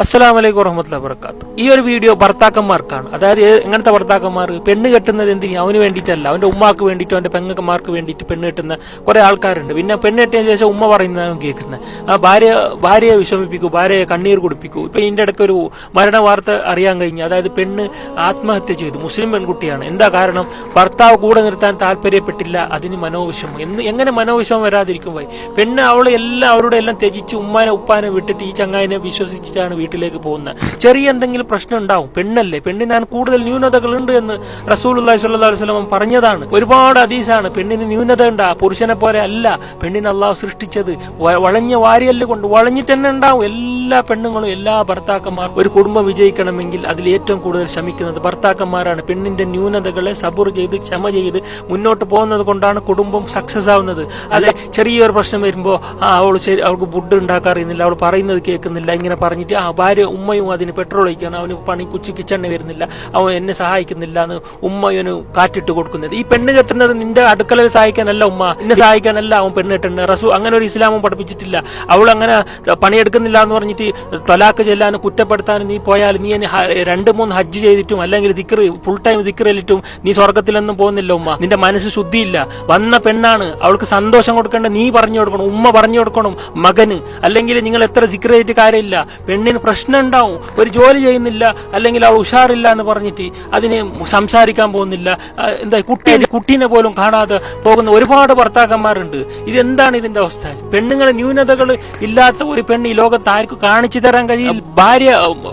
അസ്സലാം വലൈക്കും വറഹമത്തുള്ള വർക്കാത്ത് ഈ ഒരു വീഡിയോ ഭർത്താക്കന്മാർക്കാണ്. അതായത് എങ്ങനത്തെ ഭർത്താക്കന്മാർ? പെണ്ണ് കെട്ടുന്നത് എന്തിനു? അവന് വേണ്ടിയിട്ടല്ല. അവന്റെ ഉമ്മാക്ക് വേണ്ടിയിട്ടോ അവന്റെ പെങ്ങന്മാർക്ക് വേണ്ടിയിട്ട് പെണ്ണ് കെട്ടുന്ന കുറെ ആൾക്കാരുണ്ട്. പിന്നെ പെണ്ണ് കെട്ടിയതിന് ശേഷം ഉമ്മ പറയുന്നതാണ് കേൾക്കുന്നത് ആ ഭാര്യ ഭാര്യയെ വിഷമിപ്പിക്കൂ ഭാര്യയെ കണ്ണീർ കുടിപ്പിക്കൂ. ഇപ്പൊ ഇതിന്റെ ഇടയ്ക്ക് ഒരു മരണ വാർത്ത അറിയാൻ കഴിഞ്ഞു. അതായത് പെണ്ണ് ആത്മഹത്യ ചെയ്തു. മുസ്ലിം പെൺകുട്ടിയാണ്. എന്താ കാരണം? ഭർത്താവ് കൂടെ നിർത്താൻ താല്പര്യപ്പെട്ടില്ല. അതിന് മനോവിഷമം. എന്ന് എങ്ങനെ മനോവിഷമം വരാതിരിക്കും? പോയി പെണ്ണ് അവളെ എല്ലാം അവരുടെ എല്ലാം ത്യജിച്ച് ഉമ്മാനെ ഉപ്പാനെ വിട്ടിട്ട് ഈ ചങ്ങായിനെ വിശ്വസിച്ചിട്ടാണ് വീട്ടിലേക്ക് പോകുന്നത് ചെറിയ എന്തെങ്കിലും പ്രശ്നം ഉണ്ടാവും. പെണ്ണല്ലേ? പെണ്ണിനാണ് കൂടുതൽ ന്യൂനതകൾ ഉണ്ട് എന്ന് റസൂൽ അള്ളാഹി സ്വല്ലല്ലാഹു അലൈഹി വസല്ലം പറഞ്ഞതാണ്. ഒരുപാട് അതീസാണ് പെണ്ണിന് ന്യൂനത ഉണ്ട്. പുരുഷനെ പോലെ അല്ല. പെണ്ണിന് അള്ളാഹു സൃഷ്ടിച്ചത് വളഞ്ഞ വാരിയല്ല് കൊണ്ട് വളഞ്ഞിട്ട് തന്നെ ഉണ്ടാവും. എല്ലാ പെണ്ണുങ്ങളും എല്ലാ ഭർത്താക്കന്മാരും ഒരു കുടുംബം വിജയിക്കണമെങ്കിൽ അതിൽ ഏറ്റവും കൂടുതൽ ശ്രമിക്കുന്നത് ഭർത്താക്കന്മാരാണ്. പെണ്ണിന്റെ ന്യൂനതകളെ സബുർ ചെയ്ത് ക്ഷമ ചെയ്ത് മുന്നോട്ട് പോകുന്നത് കൊണ്ടാണ് കുടുംബം സക്സസ് ആവുന്നത്. അല്ലെ ചെറിയൊരു പ്രശ്നം വരുമ്പോൾ അവൾ ശരി അവൾക്ക് ഫുഡ് ഉണ്ടാക്കാറിയുന്നില്ല. അവൾ പറയുന്നത് കേൾക്കുന്നില്ല. ഇങ്ങനെ പറഞ്ഞിട്ട് ആ ഭാര്യ ഉമ്മയും അതിന് പെട്രോൾ ഒഴിക്കണം. അവന് പണി കുച്ചി കിച്ചണ്ണ വരുന്നില്ല. അവൻ എന്നെ സഹായിക്കുന്നില്ല എന്ന് ഉമ്മയന് കാറ്റിട്ട് കൊടുക്കുന്നത്. ഈ പെണ്ണ് കെട്ടുന്നത് നിന്റെ അടുക്കളയിൽ സഹായിക്കാനല്ല ഉമ്മ. എന്നെ സഹായിക്കാനല്ല അവൻ പെണ്ണ് കെട്ടുന്നത്. റസു അങ്ങനെ ഒരു ഇസ്ലാമും പഠിപ്പിച്ചിട്ടില്ല. അവൾ അങ്ങനെ പണിയെടുക്കുന്നില്ല എന്ന് പറഞ്ഞിട്ട് തൊലാക്ക് ചെല്ലാനും കുറ്റപ്പെടുത്താനും നീ പോയാൽ നീ രണ്ട് മൂന്ന് ഹജ്ജ് ചെയ്തിട്ടും അല്ലെങ്കിൽ ദിക്റ് ഫുൾ ടൈം ദിക്റിലിട്ടും നീ സ്വർഗത്തിലൊന്നും പോകുന്നില്ല ഉമ്മ. നിന്റെ മനസ്സ് ശുദ്ധിയില്ല. വന്ന പെണ്ണാണ്. അവൾക്ക് സന്തോഷം കൊടുക്കേണ്ട നീ പറഞ്ഞു കൊടുക്കണം. ഉമ്മ പറഞ്ഞു കൊടുക്കണം. മകന്. അല്ലെങ്കിൽ നിങ്ങൾ എത്ര ചെയ്തിട്ട് കാര്യമില്ല. പെണ്ണിന് പ്രശ്നം ഉണ്ടാവും ഒരു ജോലി ചെയ്യുന്നില്ല അല്ലെങ്കിൽ അവൾ ഉഷാറില്ല എന്ന് പറഞ്ഞിട്ട് അതിനെ സംസാരിക്കാൻ പോകുന്നില്ല. എന്താ കുട്ടി കുട്ടീനെ പോലും കാണാതെ പോകുന്ന ഒരുപാട് ഭർത്താക്കന്മാരുണ്ട്. ഇതെന്താണ് ഇതിന്റെ അവസ്ഥ? പെണ്ണുങ്ങളെ ന്യൂനതകൾ ഇല്ലാത്ത ഒരു പെണ്ണ് ഈ ലോകത്ത് ആർക്കും കാണിച്ചു തരാൻ കഴിയില്ല. ഭാര്യ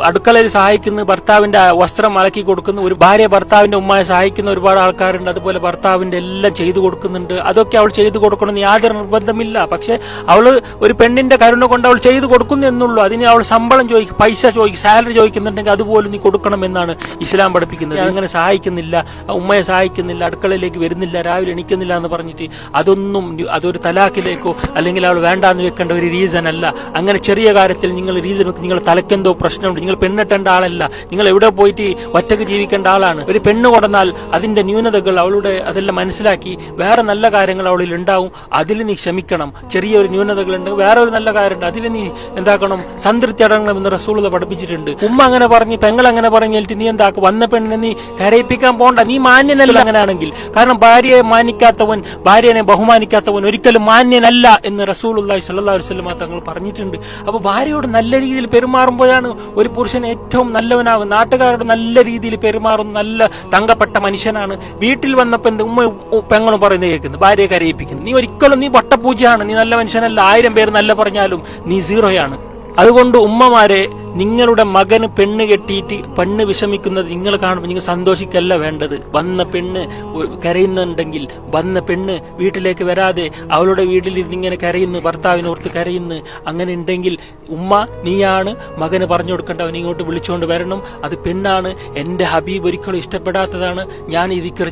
അടുക്കളയിൽ സഹായിക്കുന്ന ഭർത്താവിന്റെ വസ്ത്രം അലക്കി കൊടുക്കുന്ന ഒരു ഭാര്യ ഭർത്താവിന്റെ ഉമ്മയെ സഹായിക്കുന്ന ഒരുപാട് ആൾക്കാരുണ്ട്. അതുപോലെ ഭർത്താവിന്റെ എല്ലാം ചെയ്തു കൊടുക്കുന്നുണ്ട്. അതൊക്കെ അവൾ ചെയ്തു കൊടുക്കണമെന്ന് യാതൊരു നിർബന്ധമില്ല. പക്ഷെ അവൾ ഒരു പെണ്ണിന്റെ കരുണ കൊണ്ട് അവൾ ചെയ്തു കൊടുക്കുന്നു എന്നുള്ളൂ. അതിന് അവൾ ശമ്പളം ചോദിക്കും പൈസ ചോദിക്കും സാലറി ചോദിക്കുന്നുണ്ടെങ്കിൽ അതുപോലെ നീ കൊടുക്കണം എന്നാണ് ഇസ്ലാം പഠിപ്പിക്കുന്നത്. അങ്ങനെ സഹായിക്കുന്നില്ല ഉമ്മയെ സഹായിക്കുന്നില്ല അടുക്കളയിലേക്ക് വരുന്നില്ല രാവിലെ എണിക്കുന്നില്ല എന്ന് പറഞ്ഞിട്ട് അതൊന്നും അതൊരു തലാഖിലേക്കോ അല്ലെങ്കിൽ അവൾ വേണ്ടാന്ന് വെക്കേണ്ട ഒരു റീസൺ അല്ല. അങ്ങനെ ചെറിയ കാര്യത്തിൽ നിങ്ങൾ റീസൺ വെക്ക് നിങ്ങൾ തലക്കെന്തോ പ്രശ്നമുണ്ട്. നിങ്ങൾ പെണ്ണിട്ടേണ്ട ആളല്ല. നിങ്ങൾ എവിടെ പോയിട്ട് ഒറ്റയ്ക്ക് ജീവിക്കേണ്ട ആളാണ്. ഒരു പെണ്ണ് കൊടന്നാൽ അതിന്റെ ന്യൂനതകൾ അവളുടെ അതെല്ലാം മനസ്സിലാക്കി വേറെ നല്ല കാര്യങ്ങൾ അവളിൽ ഉണ്ടാവും. അതിൽ നീ ക്ഷമിക്കണം. ചെറിയൊരു ന്യൂനതകൾ ഉണ്ട്. വേറെ ഒരു നല്ല കാര്യമുണ്ട്. അതിൽ നീ എന്താക്കണം? സംതൃപ്തി അടങ്ങണം എന്ന് റസൂളത പഠിപ്പിച്ചിട്ടുണ്ട്. ഉമ്മ അങ്ങനെ പറഞ്ഞ് പെങ്ങൾ അങ്ങനെ പറഞ്ഞിട്ട് നീ എന്താ വന്ന പെണ്ണിനെ നീ കരയിപ്പിക്കാൻ പോണ്ട നീ മാന്യനല്ല അങ്ങനെയാണെങ്കിൽ കാരണം ഭാര്യയെ മാനിക്കാത്തവൻ ഭാര്യനെ ബഹുമാനിക്കാത്തവൻ ഒരിക്കലും മാന്യനല്ല എന്ന് റസൂൾ അള്ളാഹി സല്ലാ വസ്ലമ തങ്ങൾ പറഞ്ഞിട്ടുണ്ട്. അപ്പൊ ഭാര്യയോട് നല്ല രീതിയിൽ പെരുമാറുമ്പോഴാണ് ഒരു പുരുഷൻ ഏറ്റവും നല്ലവനാകും നാട്ടുകാരോട് നല്ല രീതിയിൽ പെരുമാറും നല്ല തങ്കപ്പെട്ട മനുഷ്യനാണ്. വീട്ടിൽ വന്നപ്പോ എന്ത് ഉമ്മ പെങ്ങളും പറയുന്നത് കേൾക്കുന്നു. ഭാര്യയെ കരയിപ്പിക്കുന്നു. നീ ഒരിക്കലും നീ വട്ടപൂജയാണ്. നീ നല്ല മനുഷ്യനല്ല. ആയിരം പേര് നല്ല പറഞ്ഞാലും നീ സീറോയാണ്. അതുകൊണ്ട് ഉമ്മമാരെ നിങ്ങളുടെ മകന് പെണ്ണ് കെട്ടിയിട്ട് പെണ്ണ് വിഷമിക്കുന്നത് നിങ്ങൾ കാണുമ്പോൾ നിങ്ങൾ സന്തോഷിക്കല്ല വേണ്ടത്. വന്ന പെണ്ണ് കരയുന്നുണ്ടെങ്കിൽ വന്ന പെണ്ണ് വീട്ടിലേക്ക് വരാതെ അവളുടെ വീട്ടിലിരുന്ന് ഇങ്ങനെ കരയുന്നു ഭർത്താവിനോർത്ത് കരയുന്നു അങ്ങനെ ഉണ്ടെങ്കിൽ ഉമ്മ നീയാണ്. മകന് പറഞ്ഞു കൊടുക്കേണ്ടവൻ ഇങ്ങോട്ട് വിളിച്ചുകൊണ്ട് വരണം. അത് പെണ്ണാണ്. എന്റെ ഹബീബ് ഒരിക്കലും ഇഷ്ടപ്പെടാത്തതാണ്. ഞാൻ ഈ ദിക്കർ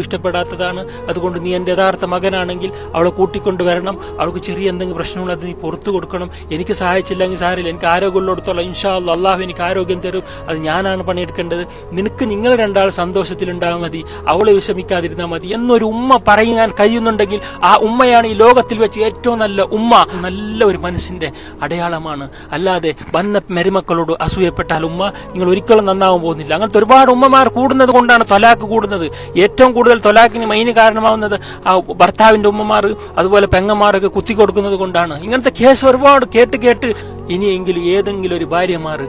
ഇഷ്ടപ്പെടാത്തതാണ്. അതുകൊണ്ട് നീ എന്റെ യഥാർത്ഥ മകനാണെങ്കിൽ അവളെ കൂട്ടിക്കൊണ്ട് വരണം. അവൾക്ക് ചെറിയ എന്തെങ്കിലും പ്രശ്നമുള്ളത് അത് നീ പുറത്തു കൊടുക്കണം. എനിക്ക് സഹായിച്ചില്ലെങ്കിൽ സാരില്ല എനിക്ക് ആരോഗ്യമുള്ളിടത്തോളം ഇൻഷാ അല്ല അള്ളാഹു എനിക്ക് ആരോഗ്യം തരും. അത് ഞാനാണ് പണിയെടുക്കേണ്ടത്. നിനക്ക് നിങ്ങൾ രണ്ടാൾ സന്തോഷത്തിലുണ്ടാകാൻ മതി. അവളെ വിഷമിക്കാതിരുന്നാൽ മതി. എന്നൊരു ഉമ്മ പറയാൻ കഴിയുന്നുണ്ടെങ്കിൽ ആ ഉമ്മയാണ് ഈ ലോകത്തിൽ വെച്ച് ഏറ്റവും നല്ല ഉമ്മ. നല്ല ഒരു മനസ്സിന്റെ അടയാളമാണ് അല്ലാതെ വന്ന മരുമക്കളോട് അസൂയപ്പെട്ടാൽ ഉമ്മ നിങ്ങൾ ഒരിക്കലും നന്നാവാൻ പോകുന്നില്ല. അങ്ങനത്തെ ഒരുപാട് ഉമ്മമാർ കൂടുന്നത് കൊണ്ടാണ് തൊലാക്ക് കൂടുന്നത്. ഏറ്റവും കൂടുതൽ തൊലാക്കിന് മെയിന് കാരണമാവുന്നത് ആ ഭർത്താവിന്റെ ഉമ്മമാർ അതുപോലെ പെങ്ങന്മാരൊക്കെ കുത്തി കൊടുക്കുന്നത് കൊണ്ടാണ്. ഇങ്ങനത്തെ കേസ് ഒരുപാട് കേട്ട് കേട്ട് ഇനിയെങ്കിലും ഏതെങ്കിലും ഒരു ഭാര്യമാർ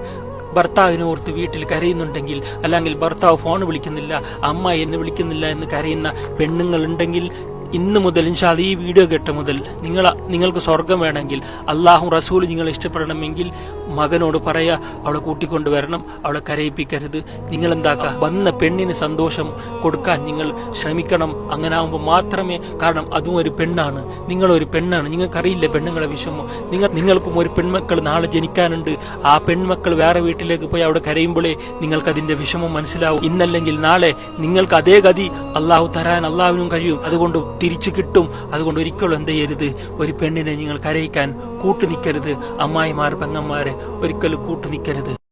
ഭർത്താവിനെ ഓർത്ത് വീട്ടിൽ കരയുന്നുണ്ടെങ്കിൽ അല്ലെങ്കിൽ ഭർത്താവ് ഫോൺ വിളിക്കുന്നില്ല അമ്മ എന്നെ വിളിക്കുന്നില്ല എന്ന് കരയുന്ന പെണ്ണുങ്ങൾ ഉണ്ടെങ്കിൽ ഇന്ന് മുതൽ ഇൻഷാൽ ഈ വീഡിയോ കേട്ട മുതൽ നിങ്ങൾ നിങ്ങൾക്ക് സ്വർഗം വേണമെങ്കിൽ അള്ളാഹും റസൂൽ നിങ്ങൾ ഇഷ്ടപ്പെടണമെങ്കിൽ മകനോട് പറയാ അവളെ കൂട്ടിക്കൊണ്ടുവരണം അവളെ കരയിപ്പിക്കരുത്. നിങ്ങൾ എന്താക്കുക വന്ന പെണ്ണിന് സന്തോഷം കൊടുക്കാൻ നിങ്ങൾ ശ്രമിക്കണം. അങ്ങനെ ആകുമ്പോൾ മാത്രമേ കാരണം അതും ഒരു പെണ്ണാണ്. നിങ്ങളൊരു പെണ്ണാണ്. നിങ്ങൾക്കറിയില്ല പെണ്ണുങ്ങളെ വിഷമം? നിങ്ങൾ നിങ്ങൾക്കും ഒരു പെൺമക്കൾ നാളെ ജനിക്കാനുണ്ട്. ആ പെൺമക്കൾ വേറെ വീട്ടിലേക്ക് പോയി അവിടെ കരയുമ്പോഴേ നിങ്ങൾക്ക് അതിന്റെ വിഷമം മനസ്സിലാവും. ഇന്നല്ലെങ്കിൽ നാളെ നിങ്ങൾക്ക് അതേ ഗതി അള്ളാഹു തരാൻ അള്ളാഹുവിനും കഴിയും. അതുകൊണ്ട് തിരിച്ചു കിട്ടും. അതുകൊണ്ട് ഒരിക്കലും എന്ത് ചെയ്യരുത്. ഒരു പെണ്ണിനെ നിങ്ങൾ കരയിക്കാൻ കൂട്ടു നിൽക്കരുത് അമ്മായിമാർ പെങ്ങന്മാരെ ഒരിക്കലും കൂട്ടു നിൽക്കരുത്